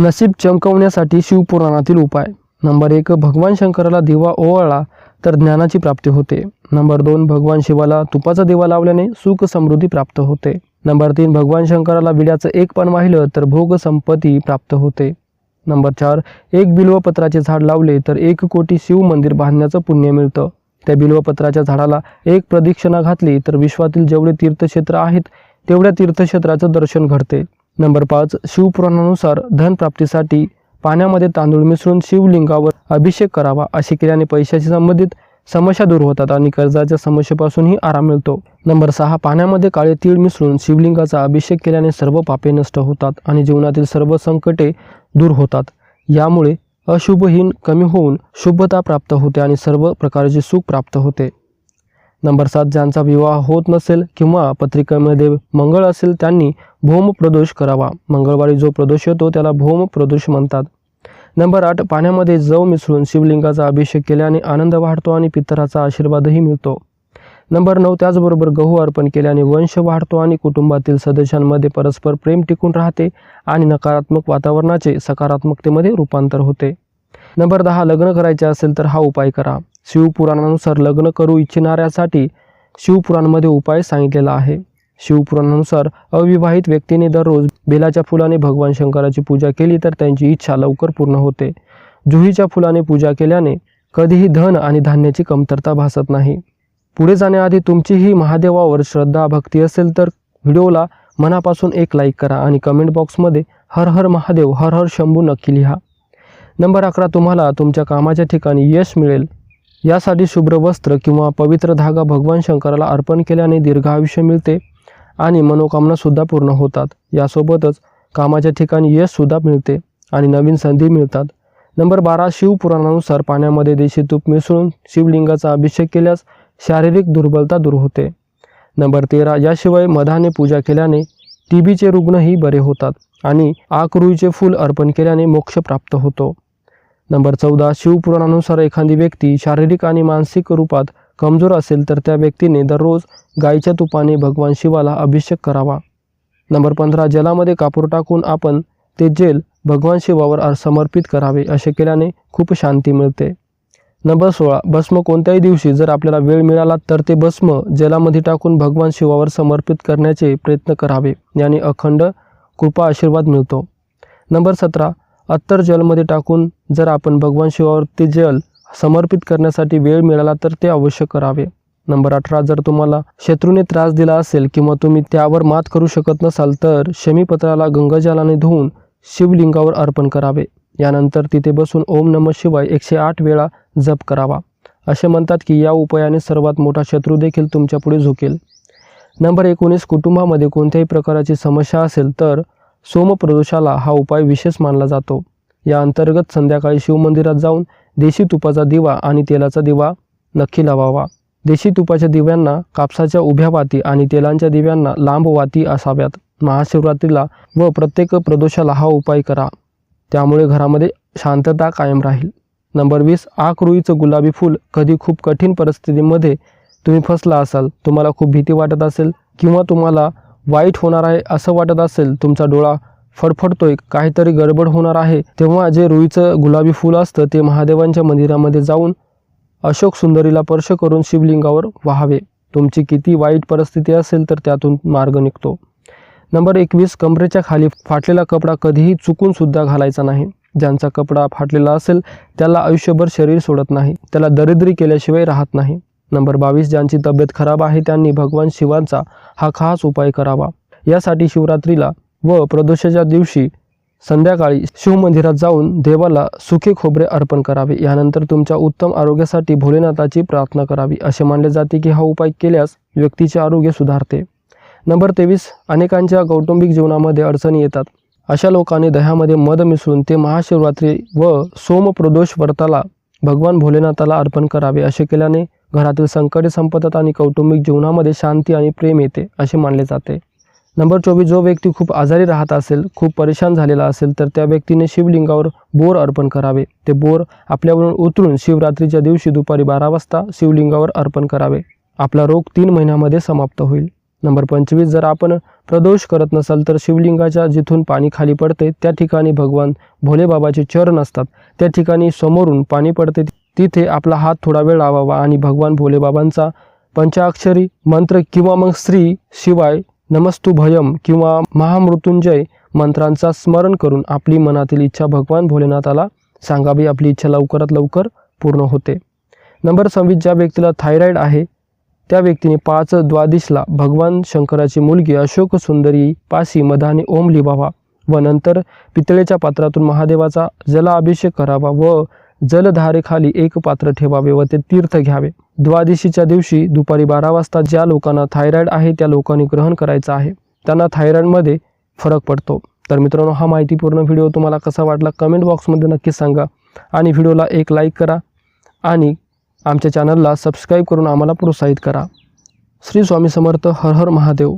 नसीब चमकवण्यासाठी शिवपुराणातील उपाय. नंबर एक भगवान शंकराला दिवा ओवाळला तर ज्ञानाची प्राप्ती होते. नंबर दोन भगवान शिवाला तुपाचा दिवा लावल्याने सुख समृद्धी प्राप्त होते. नंबर तीन भगवान शंकराला विड्याचं एक पण वाहिलं तर भोग संपत्ती प्राप्त होते. नंबर चार एक बिल्वपत्राचे झाड लावले तर एक कोटी शिव मंदिर बांधण्याचं पुण्य मिळतं. त्या बिल्वपत्राच्या झाडाला एक प्रदक्षिणा घातली तर विश्वातील जेवढे तीर्थक्षेत्र आहेत तेवढ्या तीर्थक्षेत्राचं दर्शन घडते. नंबर पाच शिवपुराणानुसार धनप्राप्तीसाठी पाण्यामध्ये तांदूळ मिसळून शिवलिंगावर अभिषेक करावा असे केल्याने पैशाशी संबंधित समस्या दूर होतात आणि कर्जाच्या समस्येपासूनही आराम मिळतो. नंबर सहा पाण्यामध्ये काळे तीळ मिसळून शिवलिंगाचा अभिषेक केल्याने सर्व पापे नष्ट होतात आणि जीवनातील सर्व संकटे दूर होतात. यामुळे अशुभहीन कमी होऊन शुभता प्राप्त होते आणि सर्व प्रकारचे सुख प्राप्त होते. नंबर सात ज्यांचा विवाह होत नसेल किंवा पत्रिकेमध्ये मंगळ असेल त्यांनी भौम प्रदोष करावा. मंगळवारी जो प्रदोष येतो त्याला भौम प्रदोष म्हणतात. नंबर आठ पाण्यामध्ये जव मिसळून शिवलिंगाचा अभिषेक केल्याने आनंद वाढतो आणि पितराचा आशीर्वादही मिळतो. नंबर नऊ त्याचबरोबर गहू अर्पण केल्याने वंश वाढतो आणि कुटुंबातील सदस्यांमध्ये परस्पर प्रेम टिकून राहते आणि नकारात्मक वातावरणाचे सकारात्मकतेमध्ये रूपांतर होते. नंबर दहा लग्न करायचे असेल तर हा उपाय करा. शिवपुराणानुसार लग्न करू इच्छिणाऱ्यासाठी शिवपुराणमध्ये उपाय सांगितलेला आहे. शिवपुराणानुसार अविवाहित व्यक्तीने दररोज बेलाच्या फुलाने भगवान शंकराची पूजा केली तर त्यांची इच्छा लवकर पूर्ण होते. जुहीच्या फुलाने पूजा केल्याने कधीही धन आणि धान्याची कमतरता भासत नाही. पुढे जाण्याआधी तुमचीही महादेवावर श्रद्धा भक्ती असेल तर व्हिडिओला मनापासून एक लाईक करा आणि कमेंट बॉक्समध्ये हर हर महादेव हर हर शंभू नक्की लिहा. नंबर अकरा तुम्हाला तुमच्या कामाच्या ठिकाणी यश मिळेल. यासाठी शुभ्र वस्त्र किंवा पवित्र धागा भगवान शंकराला अर्पण केल्याने दीर्घ आयुष्य मिळते आणि मनोकामनासुद्धा पूर्ण होतात. यासोबतच कामाच्या ठिकाणी यशसुद्धा मिळते आणि नवीन संधी मिळतात. नंबर बारा शिवपुराणानुसार पाण्यामध्ये देशी तूप मिसळून शिवलिंगाचा अभिषेक केल्यास शारीरिक दुर्बलता दूर होते. नंबर तेरा याशिवाय मधाने पूजा केल्याने टी बीचे रुग्णही बरे होतात आणि आकरुईचे फूल अर्पण केल्याने मोक्ष प्राप्त होतो. नंबर चौदा शिवपुराणानुसार एखादी व्यक्ती शारीरिक आणि मानसिक रूपात कमजोर असेल तर त्या व्यक्तीने दररोज गाईच्या तुपाने भगवान शिवाला अभिषेक करावा. नंबर पंधरा जलामध्ये कापूर टाकून आपण ते जेल भगवान शिवावर समर्पित करावे असे केल्याने खूप शांती मिळते. नंबर सोळा भस्म कोणत्याही दिवशी जर आपल्याला वेळ मिळाला तर ते भस्म जलामध्ये टाकून भगवान शिवावर समर्पित करण्याचे प्रयत्न करावे याने अखंड कृपा आशीर्वाद मिळतो. नंबर सतरा अत्तर जलमध्ये टाकून जर आपण भगवान शिवावर ते जल समर्पित करण्यासाठी वेळ मिळाला तर ते अवश्य करावे. नंबर अठरा जर तुम्हाला शत्रूने त्रास दिला असेल किंवा तुम्ही त्यावर मात करू शकत नसाल तर शमीपत्राला गंगाजलाने धुवून शिवलिंगावर अर्पण करावे. यानंतर तिथे बसून ओम नम शिवाय एकशे आठ वेळा जप करावा. असे म्हणतात की या उपायाने सर्वात मोठा शत्रू देखील तुमच्यापुढे झुकेल. नंबर एकोणीस कुटुंबामध्ये कोणत्याही प्रकाराची समस्या असेल तर सोमप्रदोषाला हा उपाय विशेष मानला जातो. या अंतर्गत संध्याकाळी शिवमंदिरात जाऊन देशी तुपाचा दिवा आणि तेलाचा दिवा नक्की लावावा. देशी तुपाच्या दिव्यांना कापसाच्या उभ्या वाती आणि तेलांच्या दिव्यांना लांब वाती असाव्यात. महाशिवरात्रीला व प्रत्येक प्रदोषाला हा उपाय करा. त्यामुळे घरामध्ये शांतता कायम राहील. नंबर वीस आकरुईचं गुलाबी फूल कधी खूप कठीण परिस्थितीमध्ये तुम्ही फसला असाल तुम्हाला खूप भीती वाटत असेल किंवा तुम्हाला वाईट होणार आहे असं वाटत असेल तुमचा डोळा फडफडतोय काहीतरी गडबड होणार आहे. तेव्हा जे रुईचं गुलाबी फूल असतं ते महादेवांच्या मंदिरामध्ये जाऊन अशोक सुंदरीला स्पर्श करून शिवलिंगावर व्हावे. तुमची किती वाईट परिस्थिती असेल तर त्यातून मार्ग निघतो. नंबर एकवीस कमरेच्या खाली फाटलेला कपडा कधीही चुकून सुद्धा घालायचा नाही. ज्यांचा कपडा फाटलेला असेल त्याला आयुष्यभर शरीर सोडत नाही. त्याला दरिद्री केल्याशिवाय राहत नाही. नंबर बावीस ज्यांची तब्येत खराब आहे त्यांनी भगवान शिवांचा हा खास उपाय करावा. यासाठी शिवरात्रीला व प्रदोषाच्या दिवशी संध्याकाळी शिवमंदिरात जाऊन देवाला सुखे खोबरे अर्पण करावे. यानंतर तुमच्या उत्तम आरोग्यासाठी भोलेनाथाची प्रार्थना करावी. असे मानले जाते की हा उपाय केल्यास व्यक्तीचे आरोग्य सुधारते. नंबर तेवीस अनेकांच्या कौटुंबिक जीवनामध्ये अडचणी येतात. अशा लोकांनी दह्यामध्ये मध मिसळून ते महाशिवरात्री व सोमप्रदोष व्रताला भगवान भोलेनाथाला अर्पण करावे. असे केल्याने घरातील संकटे संपतात आणि कौटुंबिक जीवनामध्ये शांती आणि प्रेम येते असे मानले जाते. नंबर चोवीस जो व्यक्ती खूप आजारी राहत असेल खूप परेशान झालेला असेल तर त्या व्यक्तीने शिवलिंगावर बोर अर्पण करावे. ते बोर आपल्यावरून उतरून शिवरात्रीच्या दिवशी दुपारी बारा वाजता शिवलिंगावर अर्पण करावे. आपला रोग तीन महिन्यामध्ये समाप्त होईल. नंबर पंचवीस जर आपण प्रदोष करत नसाल तर शिवलिंगाच्या जिथून पाणी खाली पडते त्या ठिकाणी भगवान भोलेबाबाचे चरण असतात. त्या ठिकाणी समोरून पाणी पडते तिथे आपला हात थोडा वेळ लावावा आणि भगवान भोलेबाबांचा पंचाक्षरी मंत्र किंवा मग श्री शिवाय नमस्तु भयम किंवा महामृत्युंजय मंत्रांचा स्मरण करून आपली मनातील इच्छा भगवान भोलेनाथाला सांगावी. आपली इच्छा लवकरात लवकर पूर्ण होते. नंबर सव्वीस ज्या व्यक्तीला थायरॉईड आहे त्या व्यक्तीने पाच द्वादिशला भगवान शंकराची मुलगी अशोक सुंदरी पासी मधाने ओम लिहावा व नंतर पितळेच्या पात्रातून महादेवाचा जलाभिषेक करावा व जलधारेखाली एक पात्र ठेवावे व ते तीर्थ घ्यावे. द्वादशीच्या दिवशी दुपारी बारा वाजता ज्या लोकांना थायरॉईड आहे त्या लोकांनी ग्रहण करायचं आहे. त्यांना थायरॉईडमध्ये फरक पडतो. तर मित्रांनो हा माहितीपूर्ण व्हिडिओ तुम्हाला कसा वाटला कमेंट बॉक्समध्ये नक्की सांगा. आणि व्हिडिओला एक लाईक करा आणि आमच्या चॅनलला सबस्क्राईब करून आम्हाला प्रोत्साहित करा. श्री स्वामी समर्थ हर हर महादेव.